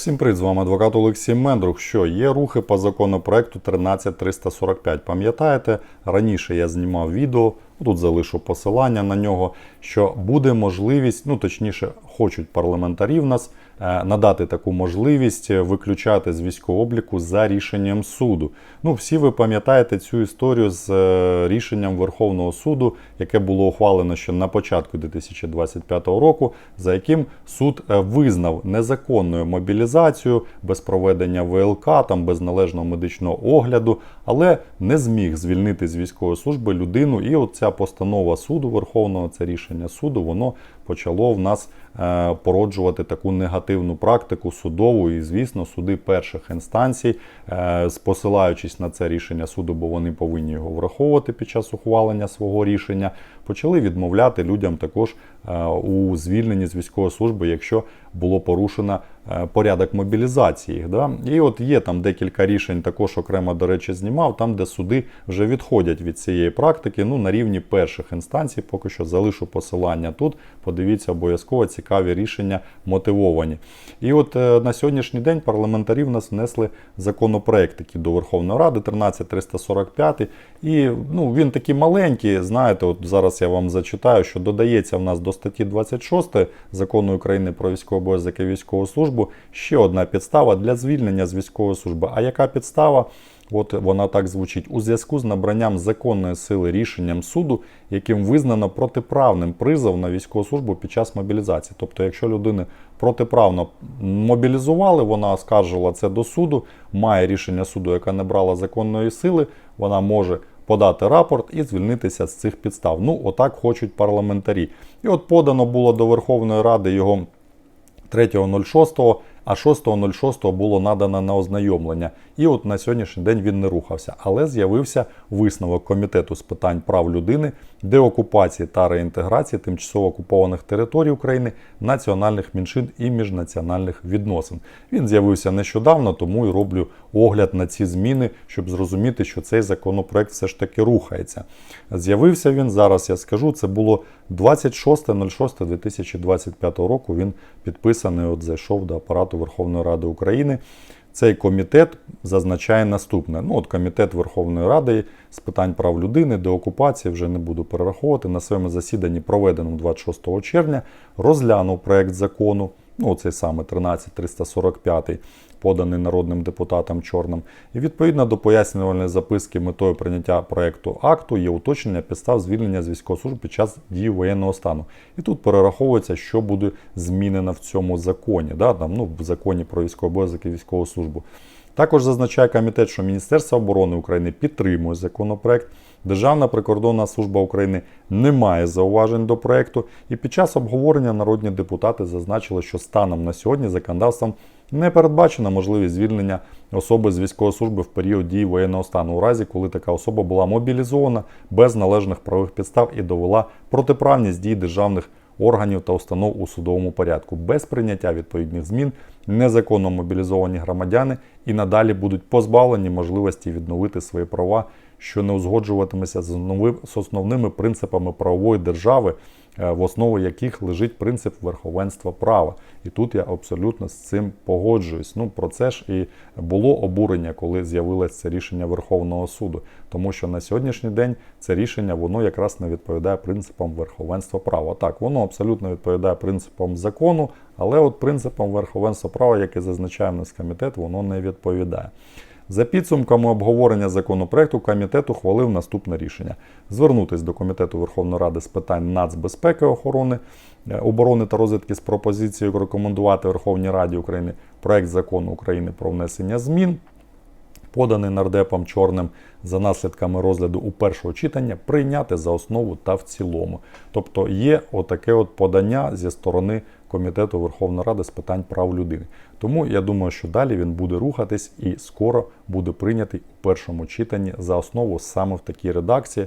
Всім привіт, з вами адвокат Олексій Мендрух. Що є рухи по законопроекту 13345. Пам'ятаєте, раніше я знімав відео, тут залишу посилання на нього, що буде можливість, ну точніше, хочуть парламентарі в нас надати таку можливість виключати з військового обліку за рішенням суду. Ну, всі ви пам'ятаєте цю історію з е, рішенням Верховного суду, яке було ухвалено ще на початку 2025 року, за яким суд е, визнав незаконною мобілізацію без проведення ВЛК, там без належного медичного огляду, але не зміг звільнити з військової служби людину. І от ця постанова суду Верховного, це рішення суду, воно почало в нас е, породжувати таку негативну практику судову. І, звісно, суди перших інстанцій, спосилаючись посилаючись на це рішення суду, бо вони повинні його враховувати під час ухвалення свого рішення, почали відмовляти людям також е, у звільненні з військової служби, якщо було порушено е, порядок мобілізації. Да? І от є там декілька рішень, також окремо, до речі, знімав, там, де суди вже відходять від цієї практики. Ну, на рівні перших інстанцій, поки що залишу посилання тут. Подивіться, обов'язково цікаві рішення мотивовані. І от е, на сьогоднішній день парламентарі в нас внесли законопроект який до Верховної Ради 13345. І ну, він такий маленький. Знаєте, от зараз я вам зачитаю, що додається в нас до статті 26 закону України про військовий обов'язок і військову службу ще одна підстава для звільнення з військової служби. А яка підстава? От вона так звучить у зв'язку з набранням законної сили рішенням суду, яким визнано протиправним призов на військову службу під час мобілізації. Тобто, якщо людини протиправно мобілізували, вона оскаржила це до суду, має рішення суду, яка не брала законної сили, вона може подати рапорт і звільнитися з цих підстав. Ну, отак хочуть парламентарі. І от подано було до Верховної Ради його 3.06, а 6.06 було надано на ознайомлення. І от на сьогоднішній день він не рухався. Але з'явився висновок комітету з питань прав людини, деокупації та реінтеграції тимчасово окупованих територій України, національних меншин і міжнаціональних відносин. Він з'явився нещодавно, тому і роблю огляд на ці зміни, щоб зрозуміти, що цей законопроект все ж таки рухається. З'явився він зараз. Я скажу, це було 26.06.2025 року. Він підписаний. От зайшов до апарату Верховної Ради України. Цей комітет зазначає наступне. Ну, от Комітет Верховної Ради з питань прав людини, деокупації, вже не буду перераховувати, на своєму засіданні, проведеному 26 червня, розглянув проект закону, ну цей саме 13345, поданий народним депутатом Чорним. І відповідно до пояснювальної записки метою прийняття проекту акту є уточнення підстав звільнення з військової служби під час дії воєнного стану. І тут перераховується, що буде змінено в цьому законі, да, там, ну, в законі про військовий обов'язок і військову службу. Також зазначає комітет, що Міністерство оборони України підтримує законопроект. Державна прикордонна служба України не має зауважень до проекту, і під час обговорення народні депутати зазначили, що станом на сьогодні законодавством не передбачена можливість звільнення особи з військової служби в період дії воєнного стану, у разі, коли така особа була мобілізована без належних правових підстав і довела протиправність дій державних органів та установ у судовому порядку. Без прийняття відповідних змін незаконно мобілізовані громадяни і надалі будуть позбавлені можливості відновити свої права, що не узгоджуватиметься з основними принципами правової держави, е, в основі яких лежить принцип верховенства права. І тут я абсолютно з цим погоджуюсь. Ну про це ж і було обурення, коли з'явилось це рішення Верховного суду, тому що на сьогоднішній день це рішення воно якраз не відповідає принципам верховенства права. Так, воно абсолютно відповідає принципам закону, але от принципам верховенства права, яке зазначає нас комітет, воно не відповідає. За підсумками обговорення законопроекту комітет ухвалив наступне рішення: звернутися до комітету Верховної Ради з питань нацбезпеки, охорони, е, оборони та розвідки з пропозицією рекомендувати Верховній Раді України проект закону України про внесення змін поданий нардепом Чорним за наслідками розгляду у першого читання, прийняти за основу та в цілому. Тобто є отаке от подання зі сторони Комітету Верховної Ради з питань прав людини. Тому я думаю, що далі він буде рухатись і скоро буде прийнятий у першому читанні за основу саме в такій редакції.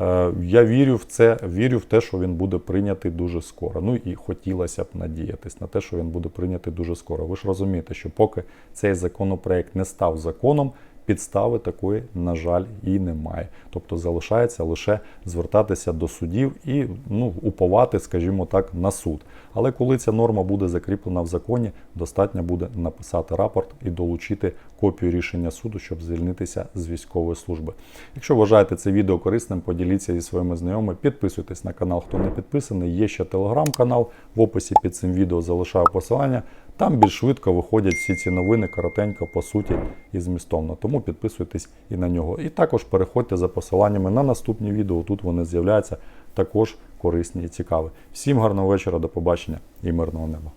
Е, Я вірю в це, вірю в те, що він буде прийнятий дуже скоро. Ну і хотілося б надіятись на те, що він буде прийнятий дуже скоро. Ви ж розумієте, що поки цей законопроект не став законом, підстави такої, на жаль, і немає. Тобто залишається лише звертатися до судів і ну, уповати, скажімо так, на суд. Але коли ця норма буде закріплена в законі, достатньо буде написати рапорт і долучити копію рішення суду, щоб звільнитися з військової служби. Якщо вважаєте це відео корисним, поділіться зі своїми знайомими, підписуйтесь на канал, хто не підписаний. Є ще телеграм-канал. В описі під цим відео залишаю посилання. Там більш швидко виходять всі ці новини коротенько, по суті і змістовно. Тому підписуйтесь і на нього. І також переходьте за посиланнями на наступні відео. Тут вони з'являються також корисні і цікаві. Всім гарного вечора, до побачення і мирного неба.